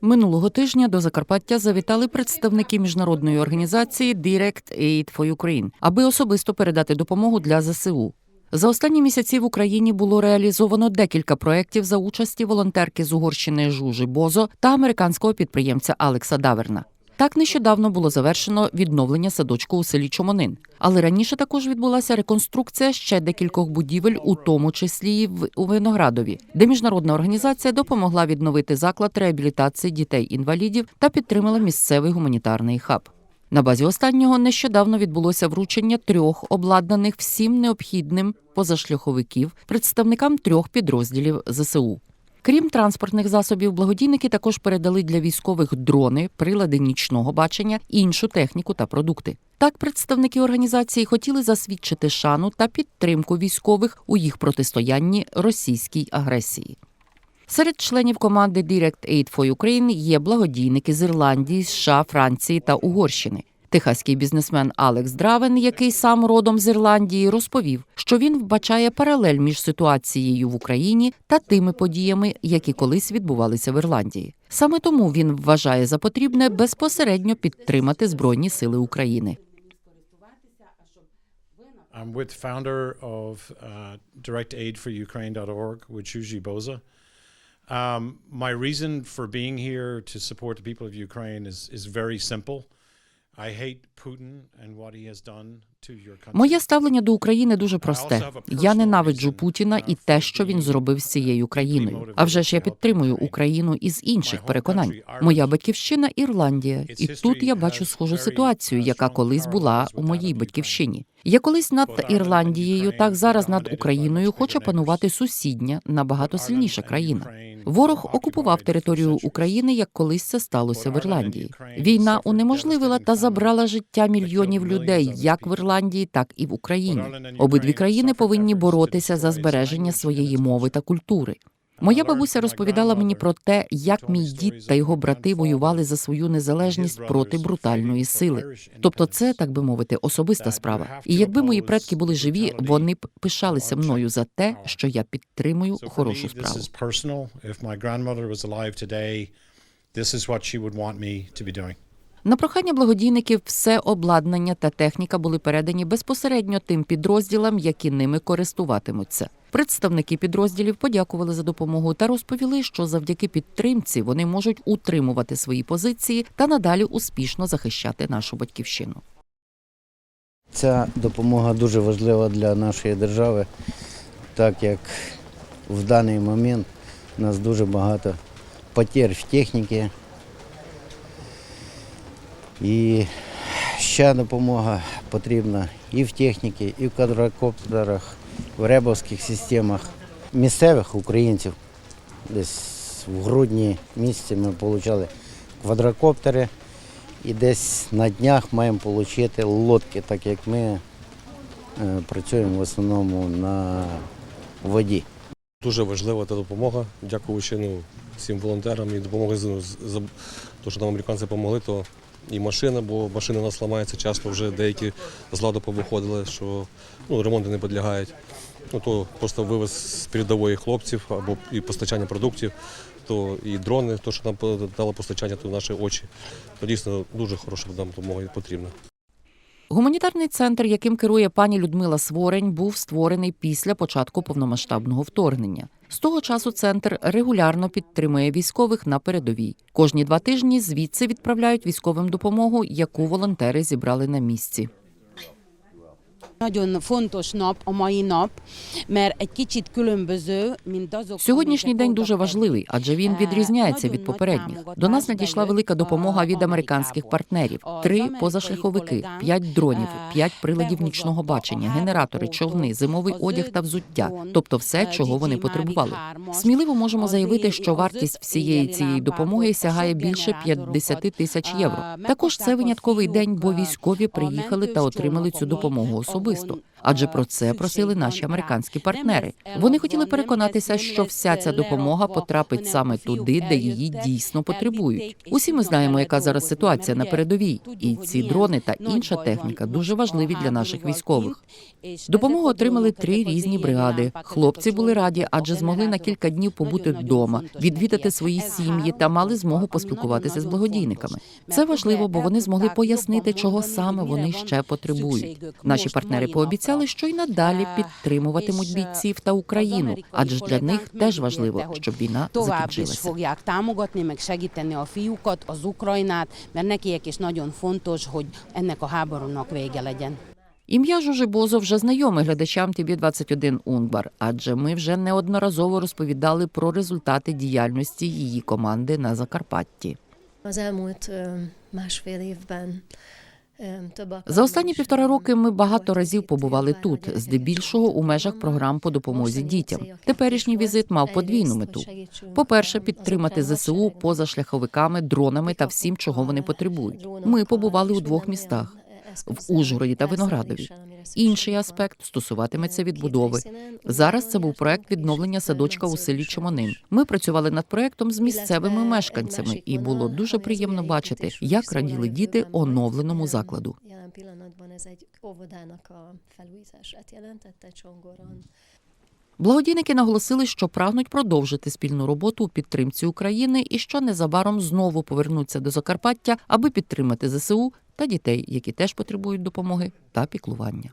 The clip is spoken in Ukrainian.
Минулого тижня до Закарпаття завітали представники міжнародної організації Direct Aid for Ukraine, аби особисто передати допомогу для ЗСУ. За останні місяці в Україні було реалізовано декілька проєктів за участі волонтерки з Угорщини Жужи Бозо та американського підприємця Алекса Даверна. Так нещодавно було завершено відновлення садочку у селі Чомонин. Але раніше також відбулася реконструкція ще декількох будівель, у тому числі і в у Виноградові, де міжнародна організація допомогла відновити заклад реабілітації дітей-інвалідів та підтримала місцевий гуманітарний хаб. На базі останнього нещодавно відбулося вручення трьох обладнаних всім необхідним позашляховиків представникам трьох підрозділів ЗСУ. Крім транспортних засобів, благодійники також передали для військових дрони, прилади нічного бачення, іншу техніку та продукти. Так, представники організації хотіли засвідчити шану та підтримку військових у їх протистоянні російській агресії. Серед членів команди Direct Aid for Ukraine є благодійники з Ірландії, США, Франції та Угорщини. Техаський бізнесмен Алекс Дравен, який сам родом з Ірландії, розповів, що він вбачає паралель між ситуацією в Україні та тими подіями, які колись відбувалися в Ірландії. Саме тому він вважає за потрібне безпосередньо підтримати Збройні Сили України. I'm with founder of uh, directaidforukraine.org with Juji Boza. Um, my reason for being here to support the people of Ukraine is, is very simple. Моє ставлення до України дуже просте. Я ненавиджу Путіна і те, що він зробив з цією країною. А вже ж я підтримую Україну із інших переконань. Моя батьківщина Ірландія, і тут я бачу схожу ситуацію, яка колись була у моїй батьківщині. Я колись над Ірландією, так зараз над Україною хоче панувати сусідня набагато сильніша країна. Ворог окупував територію України, як колись це сталося в Ірландії. Війна унеможливила та забрала життя мільйонів людей, як в Ірландії, так і в Україні. Обидві країни повинні боротися за збереження своєї мови та культури. Моя бабуся розповідала мені про те, як мій дід та його брати воювали за свою незалежність проти брутальної сили. Тобто, це так би мовити, особиста справа. І якби мої предки були живі, вони б пишалися мною за те, що я підтримую хорошу справу. this is what she would want me to be doing. На прохання благодійників все обладнання та техніка були передані безпосередньо тим підрозділам, які ними користуватимуться. Представники підрозділів подякували за допомогу та розповіли, що завдяки підтримці вони можуть утримувати свої позиції та надалі успішно захищати нашу батьківщину. Ця допомога дуже важлива для нашої держави, так як в даний момент у нас дуже багато потерь в техніці. І ще допомога потрібна і в техніці, і в квадрокоптерах, в ребовських системах. Місцевих українців десь в грудні місяці ми отримали квадрокоптери і десь на днях маємо отримати лодки, так як ми е, працюємо в основному на воді. Дуже важлива та допомога. Дякуючи ну, всім волонтерам і допомоги те, що нам американці допомогли, то і машина, бо машини у нас ламаються часто, вже деякі з ладу повиходили, що ну, ремонти не підлягають. Ну, то просто вивез з передової хлопців або і постачання продуктів, то і дрони, то, що нам дало постачання, то наші очі. То дійсно дуже хороша нам допомога потрібна. Гуманітарний центр, яким керує пані Людмила Сворень, був створений після початку повномасштабного вторгнення. З того часу центр регулярно підтримує військових на передовій. Кожні два тижні звідси відправляють військовим допомогу, яку волонтери зібрали на місці. Nagyon fontos nap a mai nap, mert egy kicsit különböző, mint azok, Сьогоднішній день дуже важливий, адже він відрізняється від попередніх. До нас надійшла велика допомога від американських партнерів: три позашляховики, п'ять дронів, п'ять приладів нічного бачення, генератори, човни, зимовий одяг та взуття, тобто все, чого вони потребували. Сміливо можемо заявити, що вартість всієї цієї допомоги сягає більше 50 тисяч євро. Також це винятковий день, бо військові приїхали та отримали цю допомогу. Особисто особисто адже про це просили наші американські партнери. Вони хотіли переконатися, що вся ця допомога потрапить саме туди, де її дійсно потребують. Усі ми знаємо, яка зараз ситуація на передовій, і ці дрони та інша техніка дуже важливі для наших військових. Допомогу отримали три різні бригади. Хлопці були раді, адже змогли на кілька днів побути вдома, відвідати свої сім'ї та мали змогу поспілкуватися з благодійниками. Це важливо, бо вони змогли пояснити, чого саме вони ще потребують. Наші партнери пообіцяли, що й надалі підтримуватимуть бійців та Україну, адже для них теж важливо, щоб війна закінчилася. Ім'я Жужи Бозо вже знайоме глядачам ТВ 21 Унбар, адже ми вже неодноразово розповідали про результати діяльності її команди на Закарпатті. Az elmúlt másfél évben ö, több За останні півтора роки ми багато разів побували тут, здебільшого у межах програм по допомозі дітям. Теперішній візит мав подвійну мету. По-перше, підтримати ЗСУ поза шляховиками, дронами та всім, чого вони потребують. Ми побували у двох містах в Ужгороді та Виноградові. Інший аспект стосуватиметься відбудови. Зараз це був проект відновлення садочка у селі Чомонин. Ми працювали над проектом з місцевими мешканцями, і було дуже приємно бачити, як раділи діти оновленому закладу. Благодійники наголосили, що прагнуть продовжити спільну роботу у підтримці України і що незабаром знову повернуться до Закарпаття, аби підтримати ЗСУ та дітей, які теж потребують допомоги та піклування.